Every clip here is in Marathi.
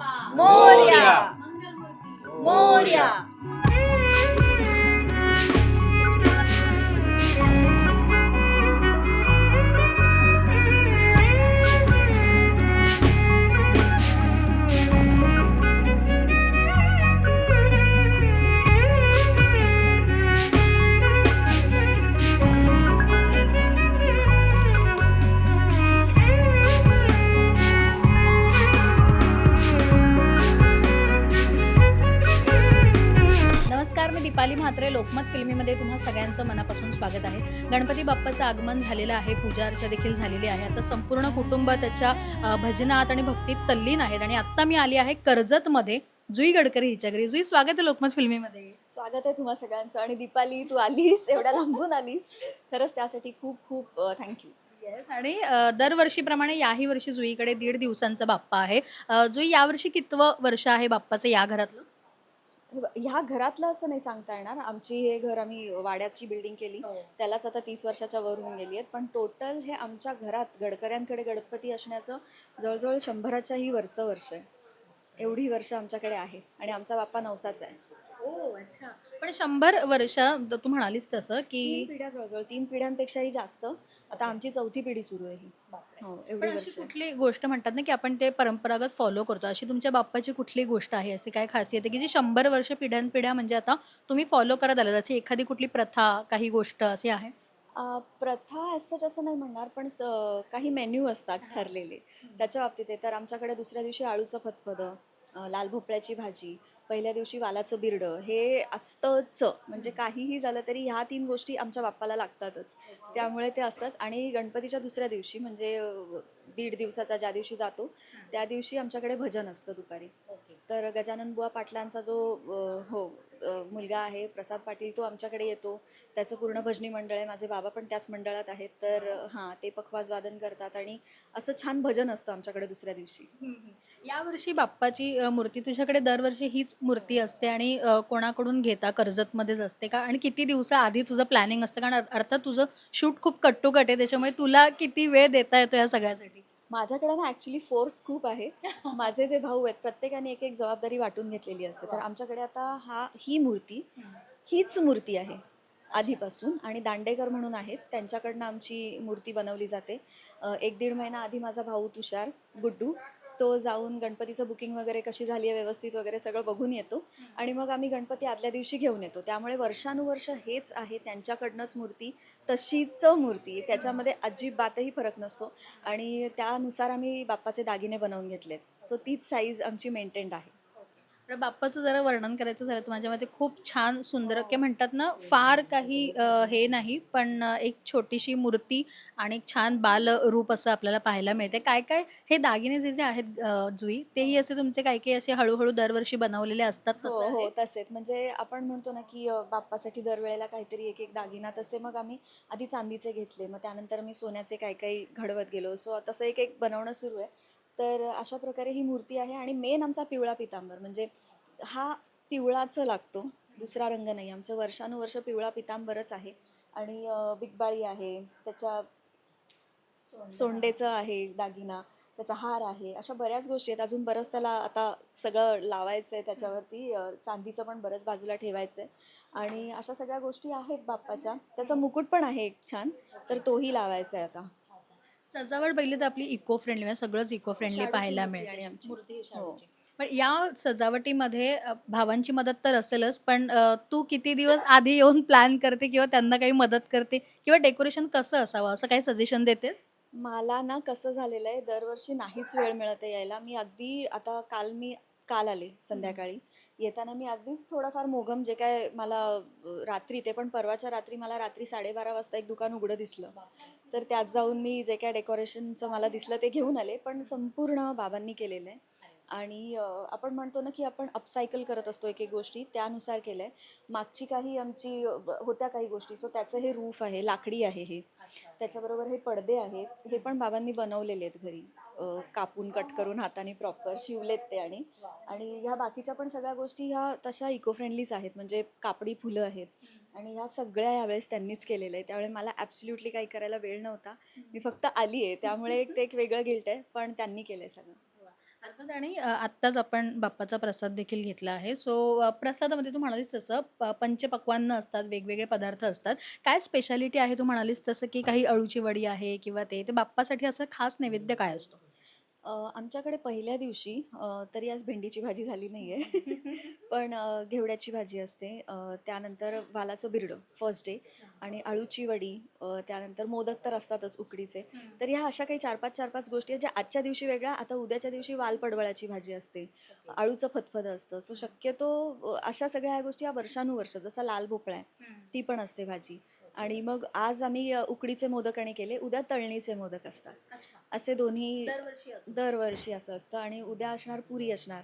बाप्पा मोरया मंगलमूर्ती मोरया नमस्कार मी दीपाली म्हात्रे लोकमत फिल्मीमध्ये तुम्हा सगळ्यांचं मनापासून स्वागत आहे. गणपती बाप्पाचं आगमन झालेलं आहे पूजा अर्चा देखील झालेली आहे. आता संपूर्ण कुटुंब त्याच्या भजनात आणि भक्तीत तल्लीन आहेत आणि आत्ता मी आली आहे कर्जतमध्ये जुई गडकरी हिच्या घरी जुई स्वागत आहे लोकमत फिल्मीमध्ये. स्वागत आहे तुम्हा सगळ्यांचं आणि दीपाली तू आलीस एवढ्या लांबून आलीस. खरंच त्यासाठी खूप खूप थँक्यू येस आणि दरवर्षीप्रमाणे याही वर्षी जुईकडे दीड दिवसांचा बाप्पा आहे. जुई यावर्षी कितवं वर्ष आहे बाप्पाचं या घरातलं? ह्या घरातलं असं नाही सांगता येणार. आमची हे घर आम्ही वाड्याची बिल्डिंग केली. त्यालाच आता तीस वर्षाच्या वर होऊन गेली आहेत. पण टोटल हे आमच्या घरात गडकऱ्यांकडे गणपती असण्याचं जवळजवळ शंभराच्याही वरचं वर्ष आहे. एवढी वर्ष आमच्याकडे आहे. आणि आमचा बाप्पा नवसाचा आहे. हो अच्छा. पण शंभर वर्ष तू म्हणालीस तसं तीन की पिढ्या जवळजवळ. तीन पिढ्यांपेक्षाही जास्त. आता आमची चौथी पिढी सुरू आहे ही पण अशी कुठली गोष्ट म्हणतात ना की आपण ते परंपरागत फॉलो करतो. अशी तुमच्या बाप्पाची कुठली गोष्ट आहे? अशी काय खासियत आहे की जी शंभर वर्ष पिढ्यानपिढ्या म्हणजे आता तुम्ही फॉलो करत आलेला अशी एखादी कुठली प्रथा काही गोष्ट अशी आहे? प्रथा असं असं नाही म्हणणार पण काही मेन्यू असतात ठरलेले. त्याच्या बाबतीत आहे. तर आमच्याकडे दुसऱ्या दिवशी आळूचं फतफदं लाल भोपळ्याची भाजी पहिल्या दिवशी वालाचं बिरडं हे असतंच. म्हणजे काहीही झालं तरी ह्या तीन गोष्टी आमच्या बाप्पाला लागतातच. त्यामुळे ते असतंच. आणि गणपतीच्या दुसऱ्या दिवशी म्हणजे दीड दिवसाचा ज्या दिवशी जातो त्या दिवशी आमच्याकडे भजन असतं दुपारी. तर गजानन बुवा पाटलांचा जो हो मुलगा आहे प्रसाद पाटील तो आमच्याकडे येतो. त्याचं पूर्ण भजनी मंडळ आहे. माझे बाबा पण त्याच मंडळात आहेत. तर अ, हां ते पखवाज वादन करतात आणि असं छान भजन असतं आमच्याकडे दुसऱ्या दिवशी. यावर्षी बाप्पाची मूर्ती तुझ्याकडे दरवर्षी हीच मूर्ती असते आणि कोणाकडून घेता? कर्जतमध्येच असते का? आणि किती दिवसाआधी तुझं प्लॅनिंग असतं? कारण अर- अर्थात तुझं शूट खूप कट्टुकट आहे. त्याच्यामुळे तुला किती वेळ देता येतो या सगळ्यासाठी? माझ्याकडे ना ॲक्च्युली फोर्स खूप आहे. माझे जे भाऊ आहेत प्रत्येकाने एक एक जबाबदारी वाटून घेतलेली असते. तर आमच्याकडे आता हा ही मूर्ती हीच मूर्ती आहे आधीपासून. आणि दांडेकर म्हणून आहेत. त्यांच्याकडनं आमची मूर्ती बनवली जाते. एक दीड महिना आधी माझा भाऊ तुषार गुड्डू तो जाऊन गणपतीचं बुकिंग वगैरे कशी झाली आहे व्यवस्थित वगैरे सगळं बघून येतो. आणि मग आम्ही गणपती आदल्या दिवशी घेऊन येतो. त्यामुळे वर्षानुवर्ष हेच आहे त्यांच्याकडनंच मूर्ती तशीच मूर्ती. त्याच्यामध्ये अजिबातही फरक नसतो. आणि त्यानुसार आम्ही बाप्पाचे दागिने बनवून घेतलेत. सो तीच साईज आमची मेंटेन्ड आहे. बाप्पाचं जरा वर्णन करायचं झालं तर माझ्या मते खूप छान सुंदर के म्हणतात ना फार काही अ, हे नाही पण एक छोटीशी मूर्ती आणि एक छान बाल रूप असं आपल्याला पाहायला मिळते. काय काय हे दागिने जे जे आहेत अ, जुई तेही असे तुमचे काही काही असे हळूहळू दरवर्षी बनवलेले असतात हो तसं हो आहे? तसेच. म्हणजे आपण म्हणतो ना की अ, बाप्पासाठी दरवेळेला काहीतरी एक एक दागिना तसे मग आम्ही आधी चांदीचे घेतले. मग त्यानंतर मी सोन्याचे काही काही घडवत गेलो. सो तसं एक एक बनवणं सुरू आहे. तर अशा प्रकारे ही मूर्ती आहे आणि मेन आमचा पिवळा पितांबर. म्हणजे हा पिवळाचं लागतो दुसरा रंग नाही. आमचं वर्षानुवर्ष पिवळा पितांबरच आहे. आणि बिगबाळी आहे त्याच्या सोंडेचं आहे दागिना त्याचा हार आहे. अशा बऱ्याच गोष्टी आहेत. अजून बरंच त्याला आता सगळं लावायचं आहे त्याच्यावरती चांदीचं पण बरंच बाजूला ठेवायचं आहे आणि अशा सगळ्या गोष्टी आहेत बाप्पाच्या. त्याचा मुकुट पण आहे एक छान. तर तोही लावायचा आहे आता. सजावट पहिली तर आपली इको फ्रेंडली म्हणजे सगळंच इको फ्रेंडली पाहायला मिळते. मूर्ती ही. पण या सजावटीमध्ये अ, भावांची मदत तर असेलच पण अ, तू किती दिवस आधी येऊन प्लॅन करते किंवा त्यांना काही मदत करते किंवा डेकोरेशन कसं असावं? असं काही सजेशन देतेस? मला ना कसं झालेलं आहे दरवर्षी नाहीच वेळ मिळत आहे यायला. मी अगदी आता काल मी काल आले संध्याकाळी. येताना मी अगदीच थोडंफार मोघम जे काय मला रात्री ते पण परवाच्या रात्री मला रात्री साडेबारा वाजता एक दुकान उघडं दिसलं. तर त्यात जाऊन मी जे काय डेकोरेशनचं मला दिसलं ते घेऊन आले पण संपूर्ण बाबांनी केलेलं आहे. आणि आपण म्हणतो ना की आपण अपसायकल करत असतो एक एक गोष्टी त्यानुसार केलं आहे मागची काही आमची होत्या काही गोष्टी सो त्याचं हे रूफ आहे लाकडी आहे हे. त्याच्याबरोबर हे पडदे आहेत हे पण बाबांनी बनवलेले आहेत घरी. कापून कट करून हाताने प्रॉपर शिवलेत ते आणि. आणि ह्या बाकीच्या पण सगळ्या गोष्टी ह्या तशा इको फ्रेंडलीच आहेत. म्हणजे कापडी फुलं आहेत. आणि ह्या सगळ्या यावेळेस त्यांनीच केलेलं आहे त्यामुळे मला ॲब्सल्युटली काही करायला वेळ नव्हता. मी फक्त आली आहे. त्यामुळे एक ते एक वेगळं गिल्ट आहे. पण त्यांनी केलं आहे सगळं. अर्थात आणि आत्ताच आपण बाप्पाचा प्रसाद देखील घेतला आहे. सो प्रसादामध्ये तू म्हणालीस तसं पंचपक्वान्न असतात. वेगवेगळे पदार्थ असतात. काय स्पेशालिटी आहे तू म्हणालीस तसं? की काही अळूची वडी आहे किंवा ते? ते बाप्पासाठी असं खास नैवेद्य काय असतो? आमच्याकडे पहिल्या दिवशी तरी आज भेंडीची भाजी झाली नाही आहे पण घेवड्याची भाजी असते. त्यानंतर वालाचं बिरडं फर्स्ट डे आणि अळूची वडी त्यानंतर मोदक तर असतातच उकडीचे. तर ह्या अशा काही चार पाच चार पाच गोष्टी आहेत ज्या आजच्या दिवशी वेगळ्या आता उद्याच्या दिवशी वाल पडवळाची भाजी असते. अळूचं फतफद असतं. सो शक्यतो अशा सगळ्या ह्या गोष्टी या वर्षानुवर्ष जसा लाल भोपळा आहे ती पण असते भाजी. आणि मग आज आम्ही उकडीचे मोदक आणि केले. उद्या तळणीचे मोदक असतात. असे दोन्ही दरवर्षी असतं. दरवर्षी असं असतं आणि उद्या असणार पुरी असणार.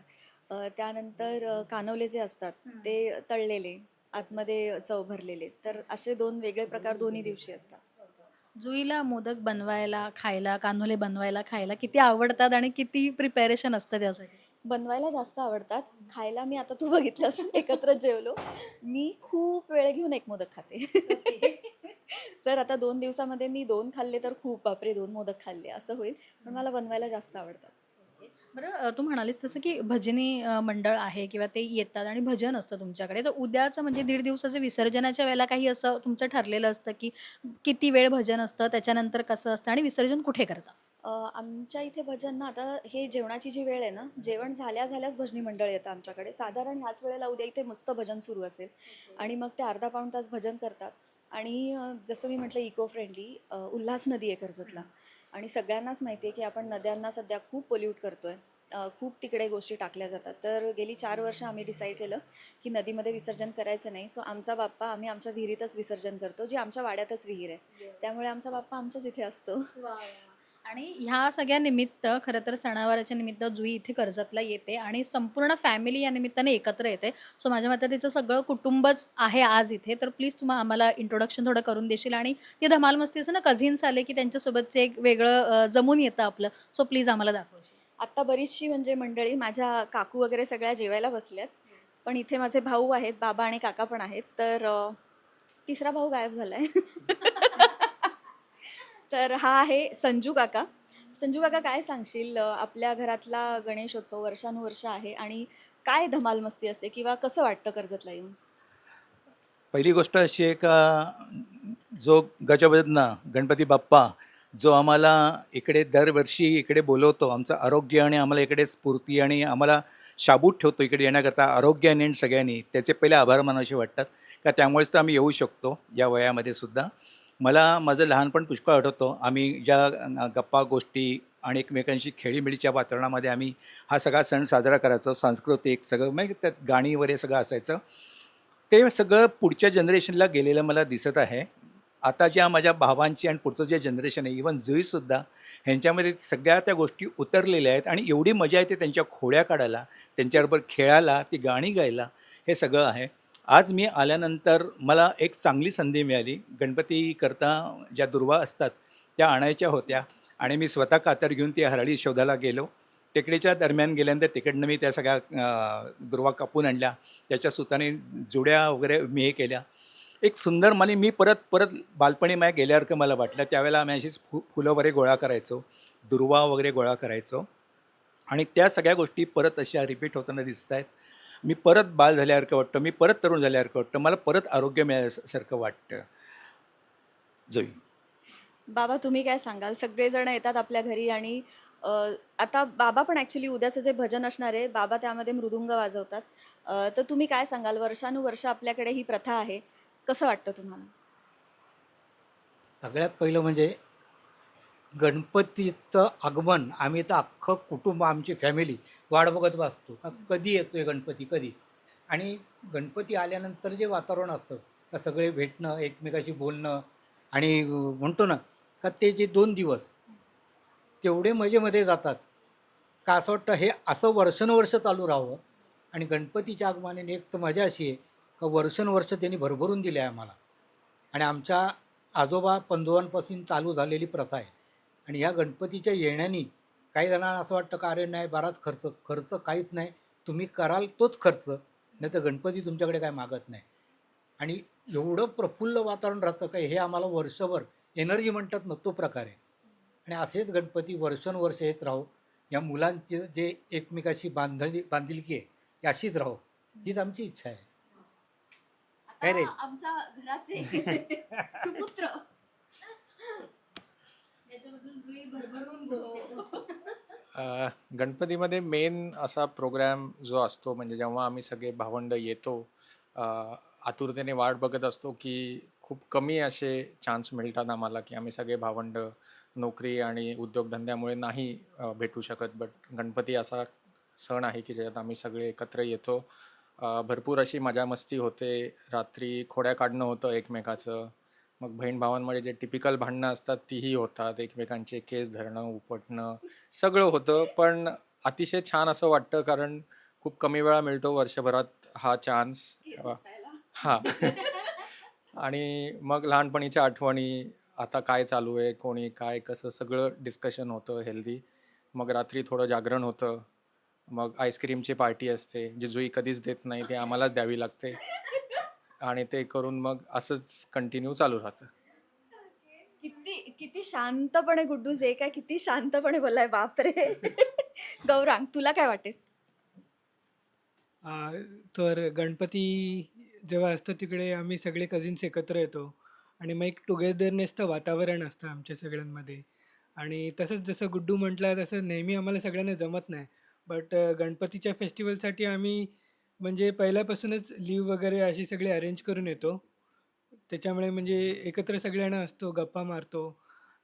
त्यानंतर कानवले जे असतात. ते तळलेले आतमध्ये चव भरलेले. तर असे दोन वेगळे प्रकार दोन्ही दिवशी असतात. जुईला मोदक बनवायला खायला कान्होले बनवायला खायला किती आवडतात आणि किती प्रिपेरेशन असतं त्यासाठी? बनवायला जास्त आवडतात. खायला मी आता तू बघितलंस. एकत्र जेवलो. मी खूप वेळ घेऊन एक मोदक खाते. तर आता दोन दिवसामध्ये मी दोन खाल्ले तर खूप बापरे दोन मोदक खाल्ले. असं होईल. पण मला बनवायला जास्त आवडतात. बरं तू म्हणालीस तसं की भजनी मंडळ आहे किंवा ते येतात आणि भजन असतं तुमच्याकडे. तर उद्याचं म्हणजे दीड दिवसाचं विसर्जनाच्या वेळेला काही असं तुमचं ठरलेलं असतं की किती वेळ भजन असतं त्याच्यानंतर कसं असतं आणि विसर्जन कुठे करता? आमच्या इथे भजन ना आता हे जेवणाची जी वेळ आहे ना जेवण झाल्या झाल्याच भजनी मंडळ येतं आमच्याकडे. साधारण ह्याच वेळेला उद्या इथे मस्त भजन सुरू असेल. आणि मग ते अर्धा पाऊण तास भजन करतात. आणि जसं मी म्हटलं इको फ्रेंडली उल्हास नदी आहे कर्जतला. आणि सगळ्यांनाच माहिती आहे की आपण नद्यांना सध्या खूप पोल्यूट करतोय. अ, खूप तिकडे गोष्टी टाकल्या जातात. तर गेली चार वर्ष आम्ही डिसाईड केलं की नदीमध्ये विसर्जन करायचं नाही. सो आमचा बाप्पा आम्ही आमच्या विहिरीतच विसर्जन करतो जी आमच्या वाड्यातच विहीर आहे. त्यामुळे आमचा बाप्पा आमच्याच इथे असतो. आणि ह्या सगळ्या निमित्त खरं तर सणावाराच्या निमित्त जुई इथे कर्जतला येते आणि संपूर्ण फॅमिली या निमित्ताने एकत्र येते. सो माझ्या मते तिचं सगळं कुटुंबच आहे आज इथे. तर प्लीज तुम्हाला आम्हाला इंट्रोडक्शन थोडं करून देशील. आणि ती धमाल मस्ती असं ना कझिन्स आले की त्यांच्यासोबतचे एक वेगळं जमून येतं आपलं. सो प्लीज आम्हाला दाखवशील. आत्ता बरीचशी म्हणजे मंडळी माझ्या काकू वगैरे सगळ्या जेवायला बसल्यात पण इथे माझे भाऊ आहेत बाबा आणि काका पण आहेत. तर तिसरा भाऊ गायब झालाय. तर हा आहे संजू काका. संजू काका काय सांगशील? आपल्या घरातला गणेशोत्सव वर्षानुवर्ष आहे आणि काय धमाल मस्ती असते किंवा कसं वाटतं कर्जतला येऊन? पहिली गोष्ट अशी आहे का जो गजबदना गणपती बाप्पा जो आम्हाला इकडे दरवर्षी इकडे बोलवतो आमचं आरोग्य आणि आम्हाला इकडे स्फूर्ती आणि आम्हाला शाबूत ठेवतो इकडे येण्याकरता आरोग्याने आणि सगळ्यांनी त्याचे पहिले आभार मानावेसे वाटतात. का त्यामुळेच तर आम्ही येऊ शकतो या वयामध्ये सुद्धा. मला माझं लहानपण पुष्कळ आठवतो. आम्ही ज्या गप्पा गोष्टी आणि एकमेकांशी खेळीमेळीच्या वातावरणामध्ये आम्ही हा सगळा सण साजरा करायचो. सांस्कृतिक सगळं म्हणजे त्यात गाणी वगैरे सगळं असायचं. ते सगळं पुढच्या जनरेशनला गेलेलं मला दिसत आहे. आता ज्या माझ्या भावांची आणि पुढचं जे जनरेशन आहे इवन जुईसुद्धा ह्यांच्यामध्ये सगळ्या त्या गोष्टी उतरलेल्या आहेत आणि एवढी मजा येते त्यांच्या खोड्या काढायला त्यांच्याबरोबर खेळायला ती गाणी गायला हे सगळं आहे. आज मी आल्यानंतर मला एक चांगली संधी मिळाली. गणपतीकरता ज्या दुर्वा असतात त्या आणायच्या होत्या आणि मी स्वतः कातर घेऊन ती हरळी शोधायला गेलो. टेकडीच्या दरम्यान गेल्यानंतर तिकडनं मी त्या सगळ्या दुर्वा कापून आणल्या. त्याच्या सुताने जुड्या वगैरे मी हे केल्या. एक सुंदर मला मी परत परत बालपणी माझ्या गेल्यासारखं मला वाटलं. त्यावेळेला आम्ही अशीच फु फुलं वगैरे गोळा करायचो दुर्वा वगैरे गोळा करायचो. आणि त्या सगळ्या गोष्टी परत अशा रिपीट होताना दिसत आहेत मी परत बाल झाल्यासारखं वाटतं मी परत तरुण झाल्यासारखं वाटतं मला परत आरोग्य मिळाल्यासारखं वाटतं. जोई बाबा तुम्ही काय सांगाल? सगळेजण येतात आपल्या घरी आणि आता बाबा पण ॲक्च्युली उद्याचं जे भजन असणार आहे बाबा त्यामध्ये मृदुंग वाजवतात. तर तुम्ही काय सांगाल? वर्षानुवर्ष आपल्याकडे ही प्रथा आहे. कसं वाटतं तुम्हाला? सगळ्यात पहिलं म्हणजे गणपतीचं आगमन आम्ही तर अख्खं कुटुंब आमची फॅमिली वाट बघत बसतो. का कधी येतो आहे गणपती? कधी? आणि गणपती आल्यानंतर जे वातावरण असतं का सगळे भेटणं एकमेकाशी बोलणं आणि म्हणतो ना का ते जे दोन दिवस तेवढे मजेमध्ये जातात. का असं वाटतं हे असं वर्षानुवर्ष चालू राहावं? आणि गणपतीच्या आगमनाने एक तर मजा अशी आहे का वर्षानुवर्ष त्यांनी भरभरून दिले आहे आम्हाला. आणि आमच्या आजोबा पंजोबांपासून चालू झालेली प्रथा आहे. आणि ह्या गणपतीच्या येण्याने काही जणांना असं वाटतं का अरे नाही बराच खर्च खर्च काहीच नाही. तुम्ही कराल तोच खर्च. नाही तर गणपती तुमच्याकडे काय मागत नाही. आणि एवढं प्रफुल्ल वातावरण राहतं का हे आम्हाला वर्षभर एनर्जी म्हणतात ना तो प्रकार आहे. आणि असेच गणपती वर्षानुवर्ष येत राहो. या मुलांची जे एकमेकाशी बांधली बांधिलकी आहे ती अशीच राहो. हीच आमची इच्छा आहे. काय रे? आमच्या घराचे सुपुत्र. जुई भरभरून गणपतीमध्ये मेन असा प्रोग्राम जो असतो म्हणजे जेव्हा आम्ही सगळे भावंड येतो आतुरतेने वाट बघत असतो की खूप कमी असे चान्स मिळतात आम्हाला की आम्ही सगळे भावंड नोकरी आणि उद्योगधंद्यामुळे नाही भेटू शकत. बट गणपती असा सण आहे की ज्याच्यात आम्ही सगळे एकत्र येतो. भरपूर अशी मजा मस्ती होते. रात्री खोड्या काढणं होतं एकमेकाचं. मग बहीण भावांमध्ये जे टिपिकल भांडणं असतात तीही होतात. एकमेकांचे केस धरणं उपटणं सगळं होतं. पण अतिशय छान असं वाटतं कारण खूप कमी वेळा मिळतो वर्षभरात हा चान्स हा आणि मग लहानपणीच्या आठवणी आता काय चालू आहे कोणी काय कसं सगळं डिस्कशन होतं हेल्दी मग रात्री थोडं जागरण होतं. मग आईस्क्रीमची पार्टी असते. जी जुई कधीच देत नाही ते आम्हालाच द्यावी लागते. आणि ते करून मग असंच कंटिन्यू चालू राहतं. किती किती शांतपणे गुड्डू जे काय किती शांतपणे बोललाय बापरे. गौरांग तुला काय वाटेल? आ, तर गणपती जेव्हा असतं तिकडे आम्ही सगळे कझिन्स एकत्र येतो. आणि मग एक टुगेदरनेसचं वातावरण असतं आमच्या सगळ्यांमध्ये. आणि तसंच जसं गुड्डू म्हटलं तसं नेहमी आम्हाला सगळ्यांना जमत नाही. बट गणपतीच्या फेस्टिवलसाठी आम्ही म्हणजे पहिल्यापासूनच लीव वगैरे अशी सगळी अरेंज करून येतो. त्याच्यामुळे म्हणजे एकत्र सगळ्यांना असतो गप्पा मारतो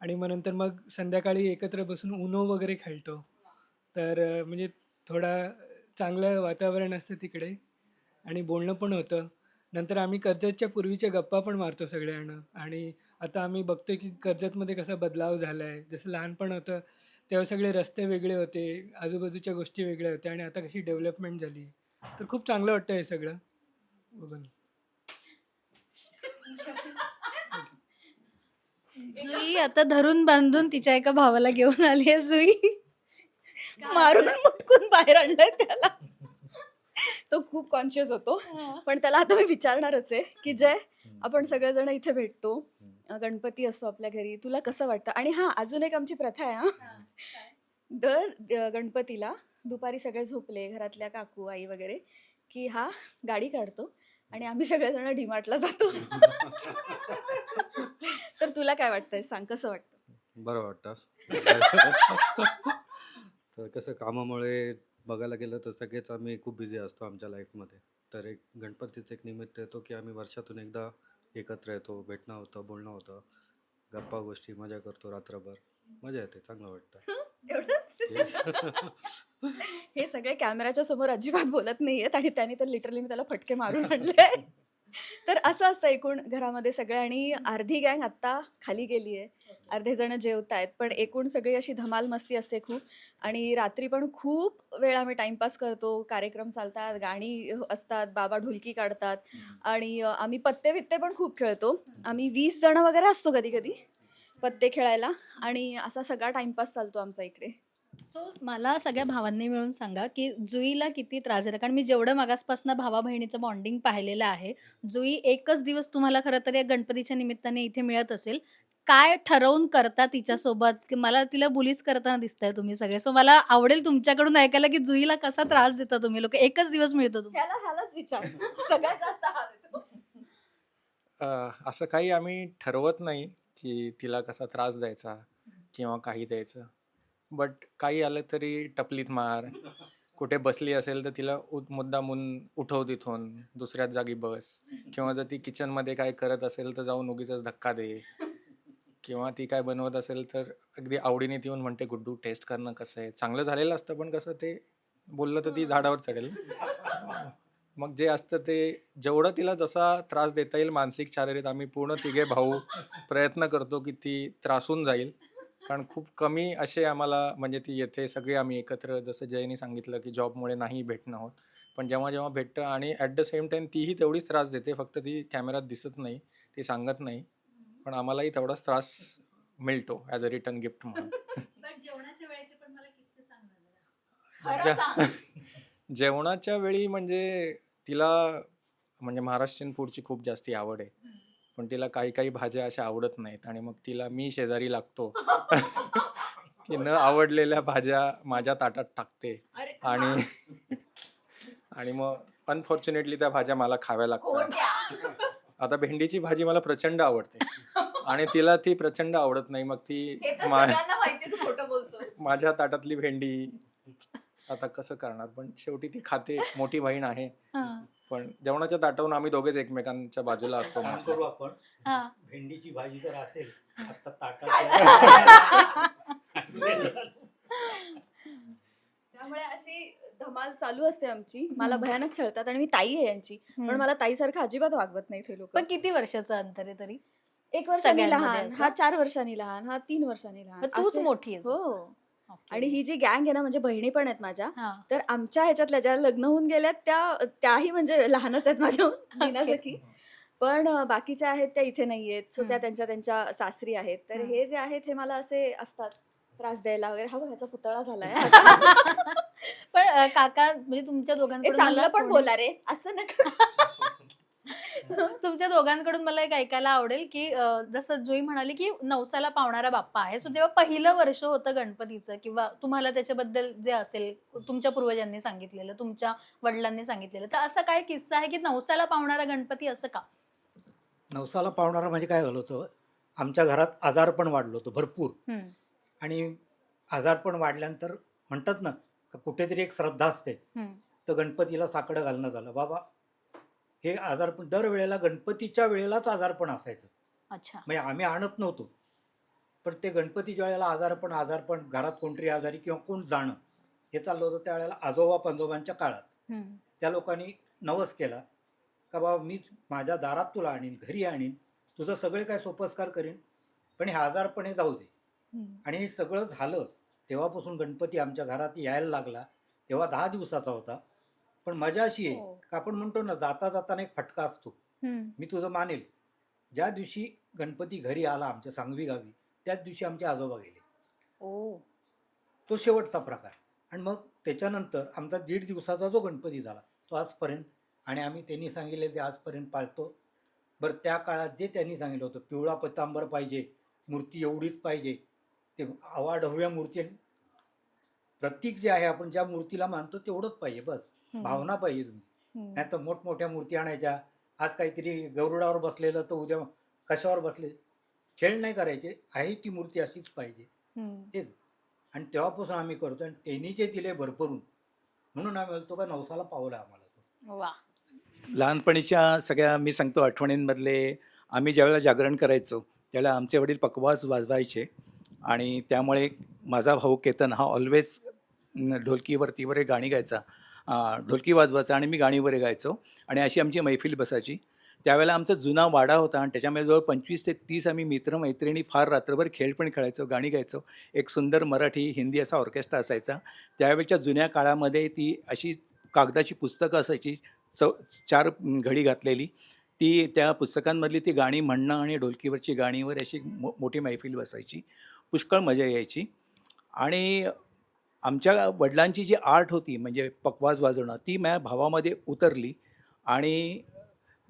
आणि मग नंतर मग संध्याकाळी एकत्र बसून उनो वगैरे खेळतो. तर अ, म्हणजे थोडा चांगलं वातावरण असतं तिकडे आणि बोलणं पण होतं. नंतर आम्ही कर्जतच्या पूर्वीच्या गप्पा पण मारतो सगळ्यांना आणि आता आम्ही बघतोय की कर्जतमध्ये कसा बदलाव झाला आहे जसं लहानपण होतं तेव्हा सगळे रस्ते वेगळे होते आजूबाजूच्या गोष्टी वेगळ्या होत्या आणि आता कशी डेव्हलपमेंट झाली. तर खूप चांगलं वाटतं हे सगळं. बघून. जुई आता धरून बांधून तिच्या एका भावाला घेऊन आली आहे जुई. मारून मुटकून बाहेर आणलंय त्याला. तो खूप कॉन्शियस होतो. पण त्याला आता मी विचारणारच आहे की जय आपण सगळेजण इथे भेटतो. गणपती असतो आपल्या घरी तुला कसं वाटतं? आणि हा अजून एक आमची प्रथा आहे हा. दर गणपतीला दुपारी सगळे झोपले घरातल्या काकू आई वगैरे की हा गाडी काढतो आणि आम्ही सगळेजण डीमार्टला जातो. तर तुला काय वाटतंय? सांग कसं वाटतं? बरं वाटतं तर कसं कामामुळे बघायला गेलं तर सगळेच आम्ही खूप बिझी असतो आमच्या लाईफमध्ये तर एक गणपतीचं एक निमित्त येतो की आम्ही वर्षातून एकदा एकत्र येतो भेटणं होतं बोलणं होतं. गप्पा गोष्टी मजा करतो रात्रभर. मजा येते चांगलं वाटतं. एवढंच? हे सगळे कॅमेराच्या समोर अजिबात बोलत नाहीयेत आणि त्याने तर लिटरली मी त्याला फटके मारून आणले. तर असं असतं एकूण घरामध्ये सगळं आणि अर्धी गँग आत्ता खाली गेली आहे अर्धे जण जेवत आहेत पण एकूण सगळी अशी धमाल मस्ती असते खूप. आणि रात्री पण खूप वेळ आम्ही टाइमपास करतो कार्यक्रम चालतात गाणी असतात बाबा ढोलकी काढतात. आणि आम्ही पत्ते वित्ते पण खूप खेळतो. आम्ही वीस जण वगैरे असतो कधी कधी पत्ते खेळायला आणि असा सगळा टाइमपास चालतो आमचा इकडे. सो मला सगळ्या भावांनी मिळून सांगा की जुईला किती त्रास देतं कारण मी जेवढं मागासपासून भावा बहिणीचं बॉन्डिंग पाहिलेलं आहे जुई एकच दिवस तुम्हाला खरं तर या गणपतीच्या निमित्ताने इथे मिळत असेल. काय ठरवून करता तिच्यासोबत? की मला तिला बुलीच करताना दिसताय तुम्ही सगळे. सो मला आवडेल तुमच्याकडून ऐकायला की जुईला कसा त्रास देता तुम्ही लोक? एकच दिवस मिळतो तुम्हाला. ह्यालाच विचार. सगळ्यात जास्त हा असं काही आम्ही ठरवत नाही. की तिला कसा त्रास द्यायचा किंवा काही द्यायचं. बट काही आलं तरी टपलीत मार. कुठे बसली असेल तर तिला मुद्दामून उठव तिथून. दुसऱ्याच जागी बस. किंवा जर ती किचनमध्ये काय करत असेल तर जाऊन उगीच धक्का दे. किंवा ती काय बनवत असेल तर अगदी आवडीने ती येऊन म्हणते गुड्डू टेस्ट करणं कसं आहे? चांगलं झालेलं असतं पण कसं ते बोललं तर ती झाडावर चढेल. मग जे असतं ते जेवढं तिला जसा त्रास देता येईल मानसिक शारीरिक आम्ही पूर्ण तिघे भाऊ प्रयत्न करतो की ती त्रासून जाईल. कारण खूप कमी असे आम्हाला म्हणजे ती येते सगळे आम्ही एकत्र जसं जयनी सांगितलं की जॉबमुळे नाही भेटणं होत. पण जेव्हा जेव्हा भेटतं आणि ॲट द सेम टाईम तीही तेवढीच त्रास देते फक्त ती कॅमेऱ्यात दिसत नाही ती सांगत नाही. पण आम्हालाही तेवढाच त्रास मिळतो ॲज अ रिटर्न गिफ्ट म्हणून. जेवणाच्या वेळी म्हणजे तिला म्हणजे महाराष्ट्रीयन फूडची खूप जास्ती आवड आहे. पण तिला काही काही भाज्या अशा आवडत नाहीत आणि मग तिला मी शेजारी लागतो. ती न आवडलेल्या भाज्या माझ्या ताटात टाकते. आणि आणि मग अनफॉर्च्युनेटली त्या भाज्या मला खाव्या लागतात? आता भेंडीची भाजी मला प्रचंड आवडते. आणि तिला ती प्रचंड आवडत नाही. मग ती माझ्या ताटातली भेंडी आता कसं करणार? पण शेवटी ती खाते मोठी बहीण आहे. हा. पण जेवणाच्या ताटावरून आम्ही दोघेच एकमेकांच्या बाजूला असतो. काम मग. करू आपण. हा. भेंडीची भाजी जर असेल आता ताटात त्यामुळे अशी धमाल चालू असते आमची. मला भयानक छळतात आणि मी ताई आहे यांची. पण. मला ताईसारखं अजिबात वागवत नाही ते लोक. पण किती वर्षाचं अंतर आहे तरी? एक वर्षांनी सगळ्यांमध्ये लहान असं? हा चार वर्षांनी लहान हा तीन वर्षांनी लहान. तूच असे- मोठी आहेस हो. आणि ही जी गँग आहे ना म्हणजे बहिणी पण आहेत माझ्या तर आमच्या ह्याच्यातल्या ज्या लग्न होऊन गेल्यात त्या त्याही म्हणजे लहानच आहेत माझ्या पण बाकीच्या आहेत त्या इथे नाहीयेत सो त्या. त्यांच्या त्यांच्या सासरी आहेत. तर. हे जे आहेत हे मला असे असतात त्रास द्यायला वगैरे. हा ह्याचा पुतळा झालाय. पण काका म्हणजे तुमच्या दोघांकडून चांगलं पण बोला रे. असं नका. तुमच्या दोघांकडून मला एक ऐकायला आवडेल की अ, जसं जुई म्हणाली की नवसाला पावणारा बाप्पा आहे. सो जेव्हा पहिलं वर्ष होतं गणपतीचं किंवा तुम्हाला त्याच्याबद्दल जे असेल तुमच्या पूर्वजांनी सांगितलेलं तुमच्या वडिलांनी सांगितलेलं तर असा काय किस्सा आहे की नवसाला पावणारा गणपती असं का? नवसाला पावणारा म्हणजे काय झालं होतं? आमच्या घरात आजारपण वाढलं होतं भरपूर. हम्म, आणि आजारपण वाढल्यानंतर म्हणतात ना का कुठेतरी एक श्रद्धा असते. हम्म, तर गणपतीला साकडं घालणं झालं. बाबा हे आजारपण दरवेळेला गणपतीच्या वेळेलाच आजारपण असायचं. अच्छा. म्हणजे आम्ही आणत नव्हतो. पण ते गणपतीच्या वेळेला आजारपण आजारपण घरात कोणतरी आजारी किंवा कोण जाणं हे चाललं होतं त्यावेळेला आजोबा पंजोबांच्या काळात. त्या लोकांनी नवस केला का बाबा मी माझ्या दारात तुला आणीन घरी आणीन तुझं सगळे काय सोपस्कार करीन पण हे आजारपणे जाऊ दे. आणि हे सगळं झालं तेव्हापासून गणपती आमच्या घरात यायला लागला तेव्हा दहा दिवसाचा होता. पण मजा अशी आहे हो. आपण म्हणतो ना जाता जाताना एक फटका असतो. मी तुझं मानेल. ज्या दिवशी गणपती घरी आला आमच्या सांगवी गावी त्याच दिवशी आमचे आजोबा गेले. ओ. तो शेवटचा प्रकार. आणि मग त्याच्यानंतर आमचा दीड दिवसाचा जो गणपती झाला तो आजपर्यंत आणि आम्ही त्यांनी सांगितले ते आजपर्यंत पाळतो. बरं त्या काळात जे त्यांनी सांगितलं होतं पिवळा पतांबर पाहिजे मूर्ती एवढीच पाहिजे ते आवाढव्या मूर्ती आणि प्रतीक जे आहे आपण ज्या मूर्तीला मानतो तेवढंच पाहिजे बस. भावना पाहिजे तुम्ही हम्म, नाही तर मोठमोठ्या मूर्ती आणायच्या. आज काहीतरी गरुडावर बसलेलं तर उद्या कशावर बसले? खेळ नाही करायचे. आहे ती मूर्ती अशीच पाहिजे. हेच आणि तेव्हापासून आम्ही करतो आणि त्यांनी जे दिले भरभरून म्हणून आम्ही म्हणतो का नवसाला पावलं आम्हाला तो. वा. लहानपणीच्या सगळ्या मी सांगतो आठवणींमधले आम्ही ज्यावेळेला जागरण करायचो त्यावेळेला आमचे वडील पकवास वाजवायचे आणि त्यामुळे माझा भाऊ केतन हा ऑलवेज ढोलकीवरती वगैरे गाणी गायचा. ढोलकी वाजवायचा आणि मी गाणी वगैरे गायचो. आणि अशी आमची मैफिल बसायची. त्यावेळेला आमचा जुना वाडा होता आणि त्याच्यामध्ये जवळ पंचवीस ते तीस आम्ही मित्रमैत्रिणी फार रात्रभर खेळ पण खेळायचो गाणी गायचो. एक सुंदर मराठी हिंदी असा ऑर्केस्ट्रा असायचा. त्यावेळच्या जुन्या काळामध्ये ती अशी कागदाची पुस्तकं असायची चौ चार घडी घातलेली. ती त्या पुस्तकांमधली ती गाणी म्हणणं आणि ढोलकीवरची गाणीवर अशी मो मोठी मैफिल बसायची. पुष्कळ मजा यायची. आणि आमच्या वडिलांची जी आर्ट होती म्हणजे पकवाज वाजवणं ती माझ्या भावामध्ये उतरली आणि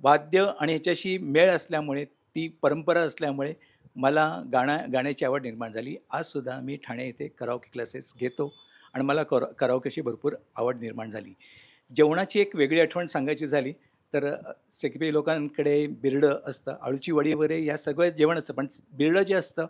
वाद्य आणि ह्याच्याशी मेळ असल्यामुळे ती परंपरा असल्यामुळे मला गाणं गाण्याची आवड निर्माण झाली. आजसुद्धा मी ठाणे येथे कराओके क्लासेस घेतो आणि मला कर करावकेशी भरपूर आवड निर्माण झाली. जेवणाची एक वेगळी आठवण सांगायची झाली तर अ, सेकबी लोकांकडे बिरडं असतं आळूची वडी वगैरे या सगळं जेवण असतं पण बिरडं जे असतं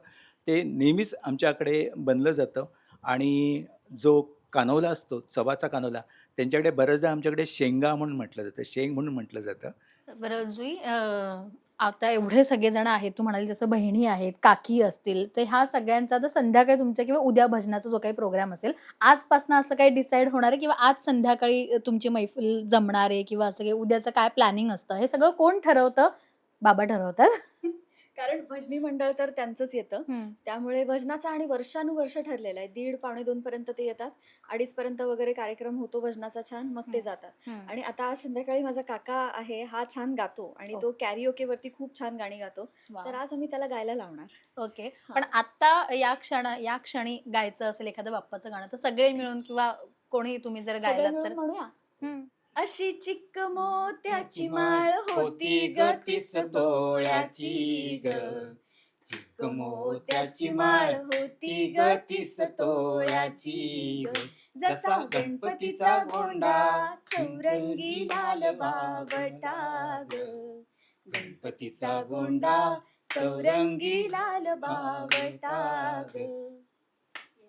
ते नेहमीच आमच्याकडे बनलं जातं आणि जो कानवला असतो चवाचा कानवला त्यांच्याकडे बऱ्याचदा आमच्याकडे शेंगा म्हणून म्हटलं जातं शेंग म्हणून म्हटलं जातं. बरं जुई अं, आता एवढे सगळेजण आहेत तू म्हणाली जसं बहिणी आहेत काकी असतील तर ह्या सगळ्यांचा तर संध्याकाळी तुमच्या किंवा उद्या भजनाचा जो काही प्रोग्राम असेल आजपासून असं काही डिसाईड होणार आहे किंवा आज संध्याकाळी तुमची मैफिल जमणार आहे किंवा असं काही उद्याचं काय प्लॅनिंग असतं हे सगळं कोण ठरवतं? बाबा ठरवतात. कारण भजनी मंडळ तर त्यांचंच येतं त्यामुळे भजनाचं आणि वर्षानुवर्ष ठरलेलं आहे दीड पावणे दोन पर्यंत ते येतात अडीच पर्यंत वगैरे कार्यक्रम होतो भजनाचा छान मग ते. जातात. आणि आता आज संध्याकाळी माझा काका आहे हा छान गातो आणि. तो कॅरिओके वरती खूप छान गाणी गातो. तर आज आम्ही त्याला गायला लावणार ओके. पण आता या क्षण या क्षणी गायचं असेल एखादं बाप्पाचं गाणं तर सगळे मिळून किंवा कोणी तुम्ही जर मिळून तर म्हणूया. अशी चिक्क मोत्याची माळ होती ग तीस डोळ्याची ग. चिक मोत्याची माळ होती ग तीस तोळ्याची ग. जसा गणपतीचा गोंडा चौरंगी लाल बावटा ग. गणपतीचा गोंडा चौरंगी लाल बावटा ग.